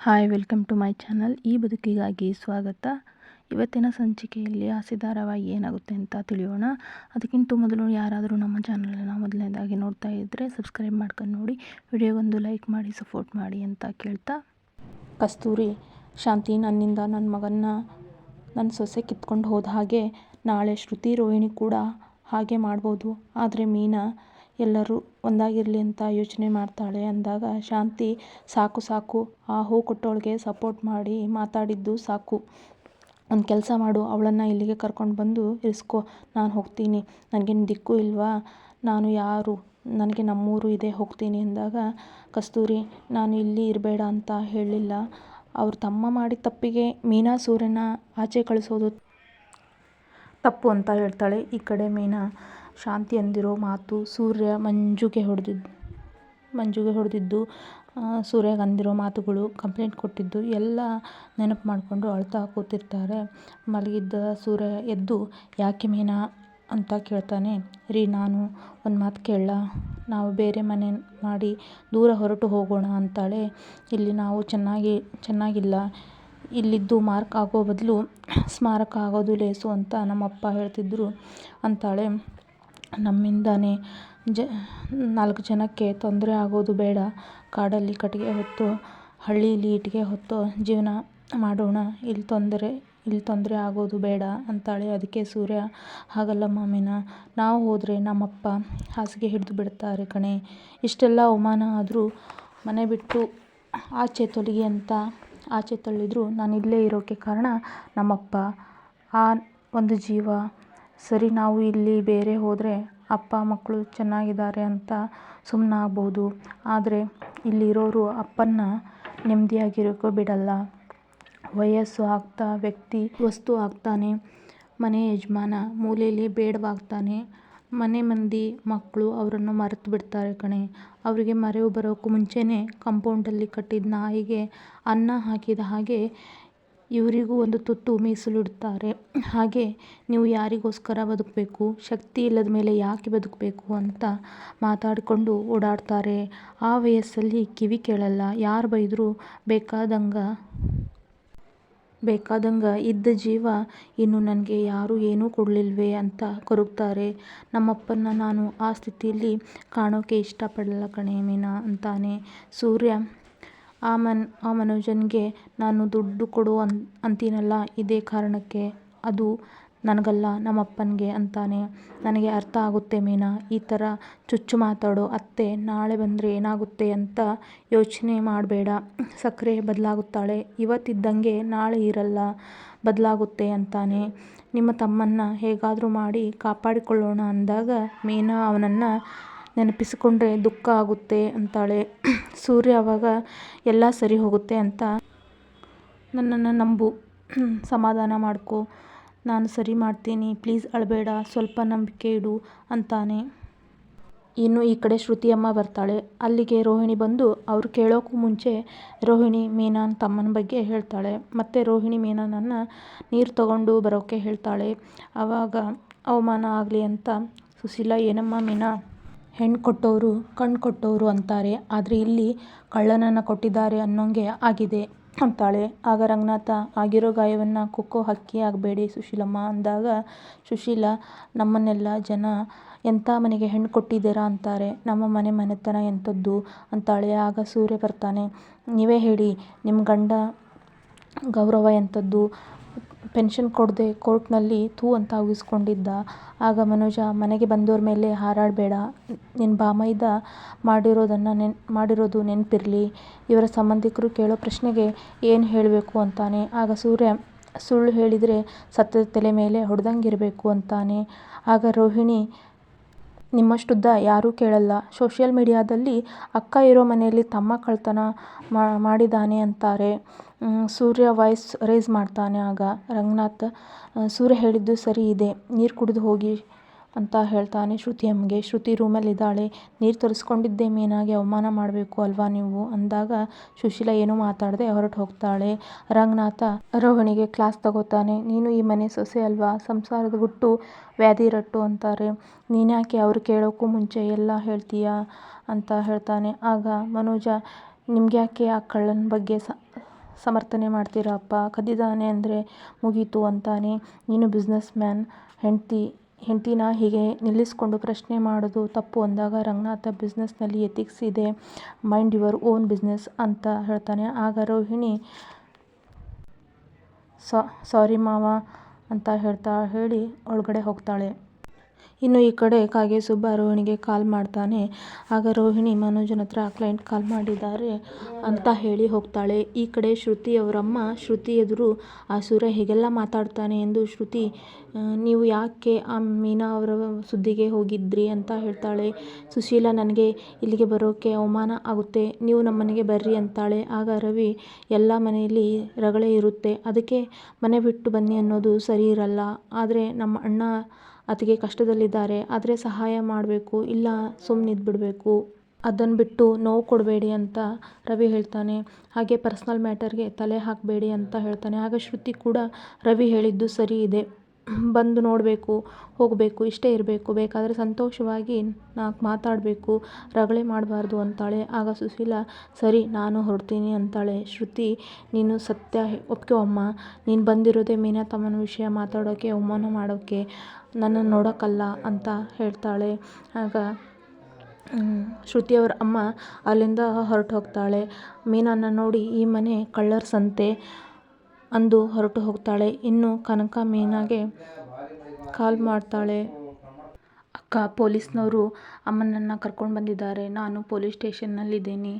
Hi welcome to my channel ಈ ಬದುಕಿಗಾಗಿ ಸ್ವಾಗತ. ಇವತ್ತಿನ ಸಂಚಿಕೆಯಲ್ಲಿ ಹಸಿ ಏನಾಗುತ್ತೆ ಅಂತ ತಿಳಿಯೋಣ. ಅದಕ್ಕಿಂತ ಮೊದಲು ಯಾರಾದರೂ ನಮ್ಮ ಚಾನಲನ್ನು ಮೊದಲನೇದಾಗಿ ನೋಡ್ತಾ ಇದ್ದರೆ ಸಬ್ಸ್ಕ್ರೈಬ್ ಮಾಡ್ಕೊಂಡು ನೋಡಿ. ವಿಡಿಯೋಗೊಂದು ಲೈಕ್ ಮಾಡಿ ಸಪೋರ್ಟ್ ಮಾಡಿ ಅಂತ ಕೇಳ್ತಾ. ಕಸ್ತೂರಿ ಶಾಂತಿ ನನ್ನಿಂದ ನನ್ನ ಮಗನ್ನ ನನ್ನ ಸೊಸೆ ಕಿತ್ಕೊಂಡು ಹೋದ ಹಾಗೆ ನಾಳೆ ಶ್ರುತಿ ರೋಹಿಣಿ ಕೂಡ ಹಾಗೆ ಮಾಡ್ಬೋದು. ಆದರೆ ಮೀನಾ ಎಲ್ಲರೂ ಒಂದಾಗಿರಲಿ ಅಂತ ಯೋಚನೆ ಮಾಡ್ತಾಳೆ ಅಂದಾಗ ಶಾಂತಿ ಸಾಕು ಸಾಕು, ಆ ಹೂ ಕೊಟ್ಟವಳಿಗೆ ಸಪೋರ್ಟ್ ಮಾಡಿ ಮಾತಾಡಿದ್ದು ಸಾಕು. ಒಂದು ಕೆಲಸ ಮಾಡು, ಅವಳನ್ನು ಇಲ್ಲಿಗೆ ಕರ್ಕೊಂಡು ಬಂದು ಇರಿಸ್ಕೊ, ನಾನು ಹೋಗ್ತೀನಿ. ನನಗೇನು ದಿಕ್ಕು ಇಲ್ವಾ? ನಾನು ಯಾರು? ನನಗೆ ನಮ್ಮೂರು ಇದೆ, ಹೋಗ್ತೀನಿ ಅಂದಾಗ, ಕಸ್ತೂರಿ, ನಾನು ಇಲ್ಲಿ ಇರಬೇಡ ಅಂತ ಹೇಳಿಲ್ಲ ಅವ್ರ ತಮ್ಮ ಮಾಡಿದ ತಪ್ಪಿಗೆ ಮೀನಾ ಸೂರ್ಯನ ಆಚೆ ಕಳಿಸೋದು ತಪ್ಪು ಅಂತ ಹೇಳ್ತಾಳೆ ಈ ಕಡೆ ಮೀನಾ. ಶಾಂತಿ ಅಂದಿರೋ ಮಾತು ಸೂರ್ಯ ಮಂಜುಗೆ ಹೊಡೆದಿದ್ದು ಮಂಜುಗೆ ಹೊಡೆದಿದ್ದು ಸೂರ್ಯಗೆ ಅಂದಿರೋ ಮಾತುಗಳು ಕಂಪ್ಲೇಂಟ್ ಕೊಟ್ಟಿದ್ದು ಎಲ್ಲ ನೆನಪು ಮಾಡಿಕೊಂಡು ಅಳ್ತಾ ಕೂತಿರ್ತಾರೆ. ಮಲಗಿದ್ದ ಸೂರ್ಯ ಎದ್ದು, ಯಾಕೆ ಮೀನಾ? ಅಂತ ಕೇಳ್ತಾನೆ. ರೀ, ನಾನು ಒಂದು ಮಾತು ಕೇಳ ನಾವು ಬೇರೆ ಮನೆ ಮಾಡಿ ದೂರ ಹೊರಟು ಹೋಗೋಣ ಅಂತಾಳೆ. ಇಲ್ಲಿ ನಾವು ಚೆನ್ನಾಗಿ, ಚೆನ್ನಾಗಿಲ್ಲ. ಇಲ್ಲಿದ್ದು ಮಾರ್ಕ್ ಆಗೋ ಬದಲು ಸ್ಮಾರಕ ಆಗೋದು ಲೇಸು ಅಂತ ನಮ್ಮಪ್ಪ ಹೇಳ್ತಿದ್ರು ಅಂತಾಳೆ. ನಮ್ಮಿಂದನೇ ಜ, ನಾಲ್ಕು ಜನಕ್ಕೆ ತೊಂದರೆ ಆಗೋದು ಬೇಡ. ಕಾಡಲ್ಲಿ ಕಟ್ಟಿಗೆ ಹೊತ್ತು, ಹಳ್ಳೀಲಿ ಇಟ್ಟಿಗೆ ಹೊತ್ತು ಜೀವನ ಮಾಡೋಣ. ಇಲ್ಲಿ ತೊಂದರೆ ಇಲ್ಲಿ ತೊಂದರೆ ಆಗೋದು ಬೇಡ ಅಂತಾಳೆ ಅದಕ್ಕೆ ಸೂರ್ಯ. ಹಾಗಲ್ಲ ಮಾಮಿನ. ನಾವು ಹೋದರೆ ನಮ್ಮಪ್ಪ ಹಾಸಿಗೆ ಹಿಡಿದು ಬಿಡ್ತಾರೆ ಕಣೆ. ಇಷ್ಟೆಲ್ಲ ಅವಮಾನ ಆದರೂ ಮನೆ ಬಿಟ್ಟು ಆಚೆ ತೊಲಗಿ ಅಂತ ಆಚೆ ತಳ್ಳಿದ್ರು ನಾನು ಇಲ್ಲೇ ಇರೋಕ್ಕೆ ಕಾರಣ ನಮ್ಮಪ್ಪ. ಆ ಒಂದು ಜೀವ ಸರಿ, ನಾವು ಇಲ್ಲಿ ಬೇರೆ ಹೋದರೆ ಅಪ್ಪ ಮಕ್ಕಳು ಚೆನ್ನಾಗಿದ್ದಾರೆ ಅಂತ ಸುಮ್ಮನಾಗ್ಬೋದು ಆದರೆ ಇಲ್ಲಿರೋರು ಅಪ್ಪನ್ನ ನೆಮ್ಮದಿಯಾಗಿರೋಕ್ಕೂ ಬಿಡಲ್ಲ. ವಯಸ್ಸು ಆಗ್ತಾ, ವ್ಯಕ್ತಿ, ವಸ್ತು ಆಗ್ತಾನೆ, ಮನೆ ಯಜಮಾನ ಮೂಲೆಯಲ್ಲಿ ಬೇಡವಾಗ್ತಾನೆ, ಮನೆ ಮಂದಿ ಮಕ್ಕಳು ಅವರನ್ನು ಮರೆತು ಬಿಡ್ತಾರೆ ಕಣೆ. ಅವರಿಗೆ ಮರೆವು ಬರೋಕ್ಕೂ ಮುಂಚೆನೇ ಕಂಪೌಂಡಲ್ಲಿ ಕಟ್ಟಿದ ನಾಯಿಗೆ ಅನ್ನ ಹಾಕಿದ ಹಾಗೆ ಇವರಿಗೂ ಒಂದು ತುತ್ತು ಮೀಸಲಿಡ್ತಾರೆ ಹಾಗೆ ನೀವು ಯಾರಿಗೋಸ್ಕರ ಬದುಕಬೇಕು? ಶಕ್ತಿ ಇಲ್ಲದ ಮೇಲೆ ಯಾಕೆ ಬದುಕಬೇಕು ಅಂತ ಮಾತಾಡಿಕೊಂಡು ಓಡಾಡ್ತಾರೆ. ಆ ವಯಸ್ಸಲ್ಲಿ ಕಿವಿ ಕೇಳಲ್ಲ. ಯಾರು ಬೈದರೂ ಬೇಕಾದಂಗೆ, ಬೇಕಾದಂಗ ಇದ್ದ ಜೀವ ಇನ್ನು ನನಗೆ ಯಾರೂ ಏನೂ ಕೊಡಲಿಲ್ವೇ ಅಂತ ಕೊರಗ್ತಾರೆ. ನಮ್ಮಪ್ಪನ ನಾನು ಆ ಸ್ಥಿತಿಯಲ್ಲಿ ಕಾಣೋಕೆ ಇಷ್ಟಪಡಲ್ಲ ಕಣೇ ಮೀನಾ ಅಂತಾನೆ. ಸೂರ್ಯ ಆ ಮನ್ ಆ ಮನೋಜನಿಗೆ ನಾನು ದುಡ್ಡು ಕೊಡು ಅನ್ ಅಂತೀನಲ್ಲ, ಇದೇ ಕಾರಣಕ್ಕೆ. ಅದು ನನಗಲ್ಲ, ನಮ್ಮಪ್ಪನಿಗೆ ಅಂತಾನೆ. ನನಗೆ ಅರ್ಥ ಆಗುತ್ತೆ ಮೀನಾ, ಈ ಥರ ಚುಚ್ಚು ಮಾತಾಡೋ ಅತ್ತೆ ನಾಳೆ ಬಂದರೆ ಏನಾಗುತ್ತೆ ಅಂತ ಯೋಚನೆ ಮಾಡಬೇಡ. ಸಕ್ಕರೆ ಬದಲಾಗುತ್ತಾಳೆ. ಇವತ್ತಿದ್ದಂಗೆ ನಾಳೆ ಇರಲ್ಲ, ಬದಲಾಗುತ್ತೆ ಅಂತಾನೆ. ನಿಮ್ಮ ತಮ್ಮನ್ನ ಹೇಗಾದರೂ ಮಾಡಿ ಕಾಪಾಡಿಕೊಳ್ಳೋಣ ಅಂದಾಗ ಮೀನಾ ಅವನನ್ನು ನೆನಪಿಸಿಕೊಂಡ್ರೆ ದುಃಖ ಆಗುತ್ತೆ ಅಂತಾಳೆ. ಸೂರ್ಯ ಆವಾಗ ಎಲ್ಲ ಸರಿ ಹೋಗುತ್ತೆ ಅಂತ ನನ್ನನ್ನು ನಂಬು. ಸಮಾಧಾನ ಮಾಡ್ಕೋ. ನಾನು ಸರಿ ಮಾಡ್ತೀನಿ. ಪ್ಲೀಸ್ ಅಳಬೇಡ. ಸ್ವಲ್ಪ ನಂಬಿಕೆ ಇಡು ಅಂತಾನೆ. ಇನ್ನು ಈ ಕಡೆ ಶ್ರುತಿ ಅಮ್ಮ ಬರ್ತಾಳೆ. ಅಲ್ಲಿಗೆ ರೋಹಿಣಿ ಬಂದು ಅವ್ರು ಕೇಳೋಕ್ಕೂ ಮುಂಚೆ ರೋಹಿಣಿ ಮೀನಾನ್ ತಮ್ಮನ ಬಗ್ಗೆ ಹೇಳ್ತಾಳೆ. ಮತ್ತು ರೋಹಿಣಿ ಮೀನಾನನ್ನು ನೀರು ತಗೊಂಡು ಬರೋಕ್ಕೆ ಹೇಳ್ತಾಳೆ. ಆವಾಗ ಅವಮಾನ ಆಗಲಿ ಅಂತ ಸುಶೀಲಾ, ಏನಮ್ಮ ಮೀನಾ? ಹೆಣ್ಣು ಕೊಟ್ಟವರು ಕಣ್ಣು ಕೊಟ್ಟವರು ಅಂತಾರೆ. ಆದರೆ ಇಲ್ಲಿ ಕಳ್ಳನನ್ನು ಕೊಟ್ಟಿದ್ದಾರೆ ಅನ್ನೋಂಗೆ ಆಗಿದೆ ಅಂತಾಳೆ. ಆಗ ರಂಗನಾಥ, ಆಗಿರೋ ಗಾಯವನ್ನು ಕುಕ್ಕೋ, ಹಕ್ಕಿ ಆಗಬೇಡಿ ಸುಶೀಲಮ್ಮ ಅಂದಾಗ ಸುಶೀಲ, ನಮ್ಮನ್ನೆಲ್ಲ ಜನ ಎಂಥ ಮನೆಗೆ ಹೆಣ್ಣು ಕೊಟ್ಟಿದ್ದೀರಾ ಅಂತಾರೆ. ನಮ್ಮ ಮನೆ ಮನೆತನ ಎಂಥದ್ದು? ಅಂತಾಳೆ. ಆಗ ಸೂರ್ಯ ಬರ್ತಾನೆ, ನೀವೇ ಹೇಳಿ ನಿಮ್ಮ ಗಂಡ ಗೌರವ ಎಂಥದ್ದು? ಪೆನ್ಷನ್ ಕೊಡದೆ ಕೋರ್ಟ್ನಲ್ಲಿ ಥೂ ಅಂತ ಉಗಿಸ್ಕೊಂಡಿದ್ದ ಆಗ ಮನೋಜ, ಮನೆಗೆ ಬಂದೋರ ಮೇಲೆ ಹಾರಾಡಬೇಡ ನಿನ್ನ ಬಾಮೈದ ಮಾಡಿರೋದನ್ನು ನೆನ್, ಮಾಡಿರೋದು ನೆನಪಿರಲಿ. ಇವರ ಸಂಬಂಧಿಕರು ಕೇಳೋ ಪ್ರಶ್ನೆಗೆ ಏನು ಹೇಳಬೇಕು ಅಂತಾನೆ. ಆಗ ಸೂರ್ಯ ಸುಳ್ಳು ಹೇಳಿದರೆ ಸತ್ಯದ ತಲೆ ಮೇಲೆ ಹೊಡೆದಂಗಿರಬೇಕು ಅಂತಾನೆ. ಆಗ ರೋಹಿಣಿ ನಿಮ್ಮಷ್ಟುದ್ದ ಯಾರೂ ಕೇಳಲ್ಲ. ಸೋಷಿಯಲ್ ಮೀಡಿಯಾದಲ್ಲಿ ಅಕ್ಕ ಇರೋ ಮನೆಯಲ್ಲಿ ತಮ್ಮ ಕಳ್ತನ ಮಾಡಿದಾನೆ ಅಂತಾರೆ. ಸೂರ್ಯ ವಾಯ್ಸ್ ರೇಸ್ ಮಾಡ್ತಾನೆ ಆಗ. ರಂಗನಾಥ್, ಸೂರ್ಯ ಹೇಳಿದ್ದು ಸರಿ ಇದೆ. ನೀರು ಕುಡಿದು ಹೋಗಿ ಅಂತ ಹೇಳ್ತಾನೆ. ಶ್ರುತಿ ಅಮ್ಮಗೆ, ಶ್ರುತಿ ರೂಮಲ್ಲಿದ್ದಾಳೆ ನೀರು ತರಿಸ್ಕೊಂಡಿದ್ದೆ, ಮೇನಾಗಿ ಅವಮಾನ ಮಾಡಬೇಕು ಅಲ್ವಾ ನೀವು? ಅಂದಾಗ ಸುಶೀಲ ಏನೂ ಮಾತಾಡದೆ ಹೊರಟು ಹೋಗ್ತಾಳೆ. ರಂಗನಾಥ ರೋಹಿಣಿಗೆ ಕ್ಲಾಸ್ ತಗೋತಾನೆ. ನೀನು ಈ ಮನೆ ಸೊಸೆ ಅಲ್ವಾ? ಸಂಸಾರದ ಹುಟ್ಟು ವ್ಯಾಧಿ ರಟ್ಟು ಅಂತಾರೆ. ನೀನ್ಯಾಕೆ ಅವ್ರು ಕೇಳೋಕ್ಕೂ ಮುಂಚೆ ಎಲ್ಲ ಹೇಳ್ತೀಯಾ? ಅಂತ ಹೇಳ್ತಾನೆ. ಆಗ ಮನೋಜ, ನಿಮ್ಗ್ಯಾಕೆ ಆ ಕಳ್ಳನ ಬಗ್ಗೆ ಸ, ಸಮರ್ಥನೆ ಮಾಡ್ತೀರಾ ಅಪ್ಪ? ಕದಿದಾನೆ ಅಂದರೆ ಮುಗೀತು ಅಂತಾನೆ. ನೀನು ಬಿಸ್ನೆಸ್ ಮ್ಯಾನ್ ಹೆಂಡತಿ ಹೆಂಡತಿನ ಹೀಗೆ ನಿಲ್ಲಿಸ್ಕೊಂಡು ಪ್ರಶ್ನೆ ಮಾಡೋದು ತಪ್ಪು ಅಂದಾಗ ರಂಗನಾಥ ಬಿಸ್ನೆಸ್ನಲ್ಲಿ ಎಥಿಕ್ಸ್ ಇದೆ ಮೈಂಡ್ ಯುವರ್ ಓನ್ ಬಿಸ್ನೆಸ್ ಅಂತ ಹೇಳ್ತಾನೆ. ಆಗ ರೋಹಿಣಿ ಸಾರಿ ಮಾವ ಅಂತ ಹೇಳ್ತಾ ಹೇಳಿ ಒಳಗಡೆ ಹೋಗ್ತಾಳೆ. ಇನ್ನು ಈ ಕಡೆ ಕಾಗೆ ಸುಬ್ಬ ರೋಹಿಣಿಗೆ ಕಾಲ್ ಮಾಡ್ತಾನೆ. ಆಗ ರೋಹಿಣಿ ಮನೋಜನ ಹತ್ರ ಕ್ಲೈಂಟ್ ಕಾಲ್ ಮಾಡಿದ್ದಾರೆ ಅಂತ ಹೇಳಿ ಹೋಗ್ತಾಳೆ. ಈ ಕಡೆ ಶ್ರುತಿ ಅವರಮ್ಮ, ಶ್ರುತಿ ಎದುರು ಆ ಸೂರ್ಯ ಹೀಗೆಲ್ಲ ಮಾತಾಡ್ತಾನೆ ಎಂದು ಶ್ರುತಿ ನೀವು ಯಾಕೆ ಆ ಮೀನಾ ಅವರ ಸುದ್ದಿಗೆ ಹೋಗಿದ್ರಿ? ಅಂತ ಹೇಳ್ತಾಳೆ. ಸುಶೀಲ, ನನಗೆ ಇಲ್ಲಿಗೆ ಬರೋಕ್ಕೆ ಅವಮಾನ ಆಗುತ್ತೆ. ನೀವು ನಮ್ಮನೆಗೆ ಬರ್ರಿ ಅಂತಾಳೆ. ಆಗ ರವಿ, ಎಲ್ಲ ಮನೆಯಲ್ಲಿ ರಗಳೆ ಇರುತ್ತೆ. ಅದಕ್ಕೆ ಮನೆ ಬಿಟ್ಟು ಬನ್ನಿ ಅನ್ನೋದು ಸರಿ ಇರಲ್ಲ. ಆದರೆ ನಮ್ಮ ಅಣ್ಣ ಅತಿಗೆ ಕಷ್ಟದಲ್ಲಿದ್ದಾರೆ, ಆದರೆ ಸಹಾಯ ಮಾಡಬೇಕು, ಇಲ್ಲ ಸುಮ್ಮನಿದ್ಬಿಡ್ಬೇಕು ಅದನ್ನು ಬಿಟ್ಟು ನೋವು ಕೊಡಬೇಡಿ ಅಂತ ರವಿ ಹೇಳ್ತಾನೆ. ಹಾಗೆ ಪರ್ಸ್ನಲ್ ಮ್ಯಾಟರ್ಗೆ ತಲೆ ಹಾಕಬೇಡಿ ಅಂತ ಹೇಳ್ತಾನೆ. ಆಗ ಶ್ರುತಿ ಕೂಡ ರವಿ ಹೇಳಿದ್ದು ಸರಿ ಇದೆ. ಬಂದು ನೋಡಬೇಕು, ಹೋಗಬೇಕು, ಇಷ್ಟೇ ಇರಬೇಕು. ಬೇಕಾದರೆ ಸಂತೋಷವಾಗಿ ನಾಲ್ಕು ಮಾತಾಡಬೇಕು. ರಗಳೆ ಮಾಡಬಾರ್ದು ಅಂತಾಳೆ. ಆಗ ಸುಶೀಲಾ, ಸರಿ, ನಾನು ಹೊರಡ್ತೀನಿ ಅಂತಾಳೆ. ಶ್ರುತಿ, ನೀನು ಸತ್ಯ ಒಪ್ಕೋ ಅಮ್ಮ. ನೀನು ಬಂದಿರೋದೇ ಮೀನಾ ತಮ್ಮನ ವಿಷಯ ಮಾತಾಡೋಕ್ಕೆ ಅವಮಾನ ಮಾಡೋಕ್ಕೆ ನನ್ನನ್ನು ನೋಡೋಕ್ಕಲ್ಲ ಅಂತ ಹೇಳ್ತಾಳೆ. ಆಗ ಶ್ರುತಿಯವರ ಅಮ್ಮ ಅಲ್ಲಿಂದ ಹೊರಟು ಹೋಗ್ತಾಳೆ. ಮೀನನ್ನು ನೋಡಿ ಈ ಮನೆ ಕಳ್ಳರ ಸಂತೆ ಅಂದು ಹೊರಟು ಹೋಗ್ತಾಳೆ. ಇನ್ನು ಕನಕ ಮೀನಾಗೆ ಕಾಲ್ ಮಾಡ್ತಾಳೆ. ಅಕ್ಕ ಪೊಲೀಸ್ನವರು ಅಮ್ಮನನ್ನು ಕರ್ಕೊಂಡು ಬಂದಿದ್ದಾರೆ. ನಾನು ಪೊಲೀಸ್ ಸ್ಟೇಷನ್ನಲ್ಲಿದ್ದೀನಿ.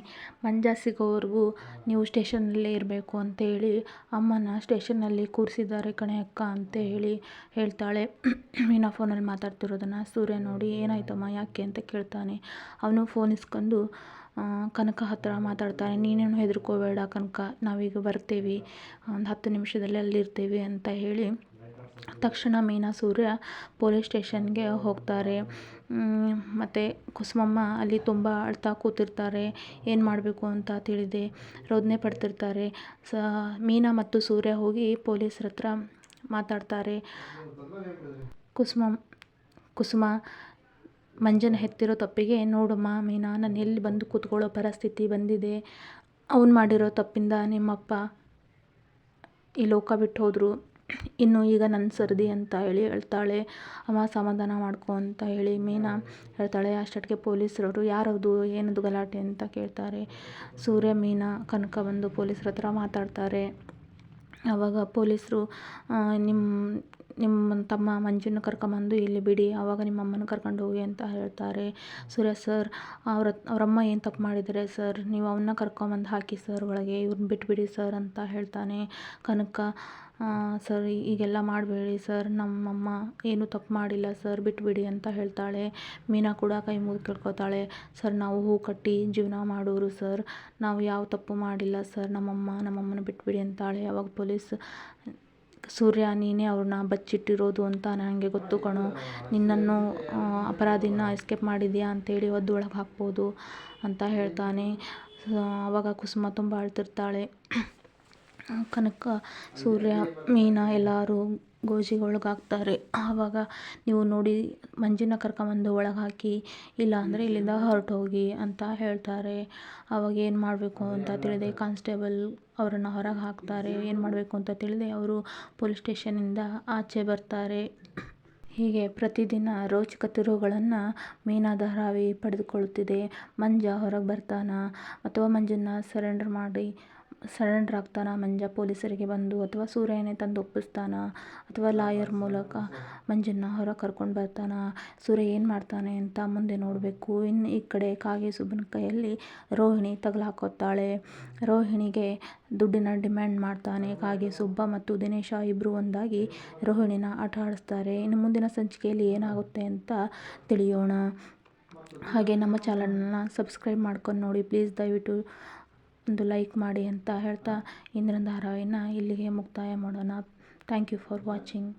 ಮಂಜ ಸಿಗೋವರೆಗೂ ನೀವು ಸ್ಟೇಷನ್ನಲ್ಲೇ ಇರಬೇಕು ಅಂತೇಳಿ ಅಮ್ಮನ ಸ್ಟೇಷನ್ನಲ್ಲಿ ಕೂರಿಸಿದ್ದಾರೆ ಕಣೆ ಅಕ್ಕ ಅಂತ ಹೇಳಿ ಹೇಳ್ತಾಳೆ. ಮೀನಾ ಫೋನಲ್ಲಿ ಮಾತಾಡ್ತಿರೋದನ್ನು ಸೂರ್ಯ ನೋಡಿ ಏನಾಯ್ತಮ್ಮ, ಯಾಕೆ ಅಂತ ಕೇಳ್ತಾನೆ. ಅವನು ಫೋನ್ ಇಸ್ಕೊಂಡು ಕನಕ ಹತ್ರ ಮಾತಾಡ್ತಾನೆ. ನೀನೇನು ಹೆದರ್ಕೋಬೇಡ ಕನಕ, ನಾವೀಗ ಬರ್ತೀವಿ. ಒಂದು ಹತ್ತು ನಿಮಿಷದಲ್ಲಿ ಅಲ್ಲಿರ್ತೀವಿ ಅಂತ ಹೇಳಿ ತಕ್ಷಣ ಮೀನಾ ಸೂರ್ಯ ಪೊಲೀಸ್ ಸ್ಟೇಷನ್ಗೆ ಹೋಗ್ತಾರೆ. ಮತ್ತು ಕುಸುಮಮ್ಮ ಅಲ್ಲಿ ತುಂಬ ಅಳ್ತಾ ಕೂತಿರ್ತಾರೆ. ಏನು ಮಾಡಬೇಕು ಅಂತ ತಿಳಿದೆ. ರೋದನೆ ಪಡ್ತಿರ್ತಾರೆ. ಸ, ಮೀನಾ ಮತ್ತು ಸೂರ್ಯ ಹೋಗಿ ಪೊಲೀಸ್ರ ಹತ್ರ ಮಾತಾಡ್ತಾರೆ. ಕುಸುಮ ಕುಸುಮ, ಮಂಜನ ಹೆತ್ತಿರೋ ತಪ್ಪಿಗೆ, ನೋಡಮ್ಮ ಮೀನಾ, ನಾನು ಎಲ್ಲಿ ಬಂದು ಕೂತ್ಕೊಳ್ಳೋ ಪರಿಸ್ಥಿತಿ ಬಂದಿದೆ. ಅವ್ನು ಮಾಡಿರೋ ತಪ್ಪಿಂದ ನಿಮ್ಮಪ್ಪ ಈ ಲೋಕ ಬಿಟ್ಟು ಹೋದರು. ಇನ್ನು ಈಗ ನನ್ನ ಸರದಿ ಅಂತ ಹೇಳಿ ಹೇಳ್ತಾಳೆ. ಅಮ್ಮ ಸಮಾಧಾನ ಮಾಡ್ಕೊ ಅಂತ ಹೇಳಿ ಮೀನಾ ಹೇಳ್ತಾಳೆ. ಅಷ್ಟೊತ್ತಿಗೆ ಪೊಲೀಸರವರು, ಯಾರದು, ಏನದು ಗಲಾಟೆ ಅಂತ ಕೇಳ್ತಾರೆ. ಸೂರ್ಯ, ಮೀನಾ, ಕನಕ ಬಂದು ಪೊಲೀಸ್ರ ಹತ್ರ ಮಾತಾಡ್ತಾರೆ. ಆವಾಗ ಪೊಲೀಸರು ನಿಮ್ಮ ನಿಮ್ಮ ತಮ್ಮ ಮಂಜುನ ಕರ್ಕೊಂಬಂದು ಇಲ್ಲಿ ಬಿಡಿ ಆವಾಗ ನಿಮ್ಮ ಅಮ್ಮನ ಕರ್ಕೊಂಡು ಹೋಗಿ ಅಂತ ಹೇಳ್ತಾರೆ. ಸೂರ್ಯ ಸರ್, ಅವ್ರ ಅವರಮ್ಮ ಏನು ತಪ್ಪು ಮಾಡಿದ್ದಾರೆ ಸರ್? ನೀವು ಅವನ್ನ ಕರ್ಕೊಂಬಂದು ಹಾಕಿ ಸರ್ ಒಳಗೆ ಇವ್ರನ್ನ ಬಿಟ್ಬಿಡಿ ಸರ್ ಅಂತ ಹೇಳ್ತಾನೆ. ಕನಕ ಸರ್ ಈಗೆಲ್ಲ ಮಾಡಬೇಡಿ ಸರ್, ನಮ್ಮಮ್ಮ ಏನೂ ತಪ್ಪು ಮಾಡಿಲ್ಲ ಸರ್, ಬಿಟ್ಬಿಡಿ ಅಂತ ಹೇಳ್ತಾಳೆ. ಮೀನಾ ಕೂಡ ಕೈ ಮುಗಿದು ಕೇಳ್ಕೊತಾಳೆ. ಸರ್, ನಾವು ಹೂ ಕಟ್ಟಿ ಜೀವನ ಮಾಡೋರು ಸರ್. ನಾವು ಯಾವ ತಪ್ಪು ಮಾಡಿಲ್ಲ ಸರ್, ನಮ್ಮಮ್ಮ, ನಮ್ಮಮ್ಮನ ಬಿಟ್ಬಿಡಿ ಅಂತಾಳೆ. ಅವಾಗ ಪೊಲೀಸ್ ಸೂರ್ಯ ನೀನೇ ಅವ್ರನ್ನ ಬಚ್ಚಿಟ್ಟಿರೋದು ಅಂತ ನನಗೆ ಗೊತ್ತು ಕಣೋ. ನಿನ್ನನ್ನು ಅಪರಾಧಿನ ಎಸ್ಕೇಪ್ ಮಾಡಿದ್ಯಾ ಅಂತೇಳಿ ಒದ್ದು ಒಳಗೆ ಹಾಕ್ಬೋದು ಅಂತ ಹೇಳ್ತಾನೆ. ಆವಾಗ ಕುಸುಮ ತುಂಬ ಅಳ್ತಿರ್ತಾಳೆ. ಕನಕ, ಸೂರ್ಯ, ಮೀನಾ ಎಲ್ಲರೂ ಗೋಜಿಗೆ ಒಳಗಾಗ್ತಾರೆ ಆವಾಗ ನೀವು ನೋಡಿ ಮಂಜಿನ ಕರ್ಕೊಂಬಂದು ಒಳಗೆ ಹಾಕಿ ಇಲ್ಲ ಅಂದರೆ ಇಲ್ಲಿಂದ ಹೊರಟೋಗಿ ಅಂತ ಹೇಳ್ತಾರೆ. ಆವಾಗ ಏನು ಮಾಡಬೇಕು ಅಂತ ತಿಳಿದೆ ಕಾನ್ಸ್ಟೇಬಲ್ ಅವರನ್ನು ಹೊರಗೆ ಹಾಕ್ತಾರೆ. ಏನು ಮಾಡಬೇಕು ಅಂತ ತಿಳಿದೆ ಅವರು ಪೊಲೀಸ್ ಸ್ಟೇಷನಿಂದ ಆಚೆ ಬರ್ತಾರೆ. ಹೀಗೆ ಪ್ರತಿದಿನ ರೋಚಕ ತಿರುವುಗಳನ್ನು ಮೀನಾ ಧಾರಾವಿ ಪಡೆದುಕೊಳ್ಳುತ್ತಿದೆ. ಮಂಜ ಹೊರಗೆ ಬರ್ತಾನೆ? ಅಥವಾ ಮಂಜನ್ನ ಸರೆಂಡರ್ ಮಾಡಿ ಸರೆಂಡರ್ ಆಗ್ತಾನ? ಮಂಜ ಪೊಲೀಸರಿಗೆ ಬಂದು ಅಥವಾ ಸೂರ್ಯನೇ ತಂದು ಒಪ್ಪಿಸ್ತಾನ? ಅಥವಾ ಲಾಯರ್ ಮೂಲಕ ಮಂಜನ್ನ ಹೊರಗೆ ಕರ್ಕೊಂಡು ಬರ್ತಾನ? ಸೂರ್ಯ ಏನು ಮಾಡ್ತಾನೆ ಅಂತ ಮುಂದೆ ನೋಡಬೇಕು. ಇನ್ನು ಈ ಕಡೆ ಕಾಗೆ ಸುಬ್ಬನ ಕೈಯಲ್ಲಿ ರೋಹಿಣಿ ತಗಲಾಕೋತಾಳೆ. ರೋಹಿಣಿಗೆ ದುಡ್ಡಿನ ಡಿಮ್ಯಾಂಡ್ ಮಾಡ್ತಾನೆ. ಕಾಗೆ ಸುಬ್ಬ ಮತ್ತು ದಿನೇಶ ಇಬ್ಬರು ಒಂದಾಗಿ ರೋಹಿಣಿನ ಆಟ ಆಡಿಸ್ತಾರೆ. ಇನ್ನು ಮುಂದಿನ ಸಂಚಿಕೆಯಲ್ಲಿ ಏನಾಗುತ್ತೆ ಅಂತ ತಿಳಿಯೋಣ. ಹಾಗೆ ನಮ್ಮ ಚಾನಲನ್ನು ಸಬ್ಸ್ಕ್ರೈಬ್ ಮಾಡ್ಕೊಂಡು ನೋಡಿ. ಪ್ಲೀಸ್ ದಯವಿಟ್ಟು ಒಂದು ಲೈಕ್ ಮಾಡಿ ಅಂತ ಹೇಳ್ತಾ ಇಂದಿನ ಧಾರಾವಾಹಿನ ಇಲ್ಲಿಗೆ ಮುಕ್ತಾಯ ಮಾಡೋಣ. Thank you for watching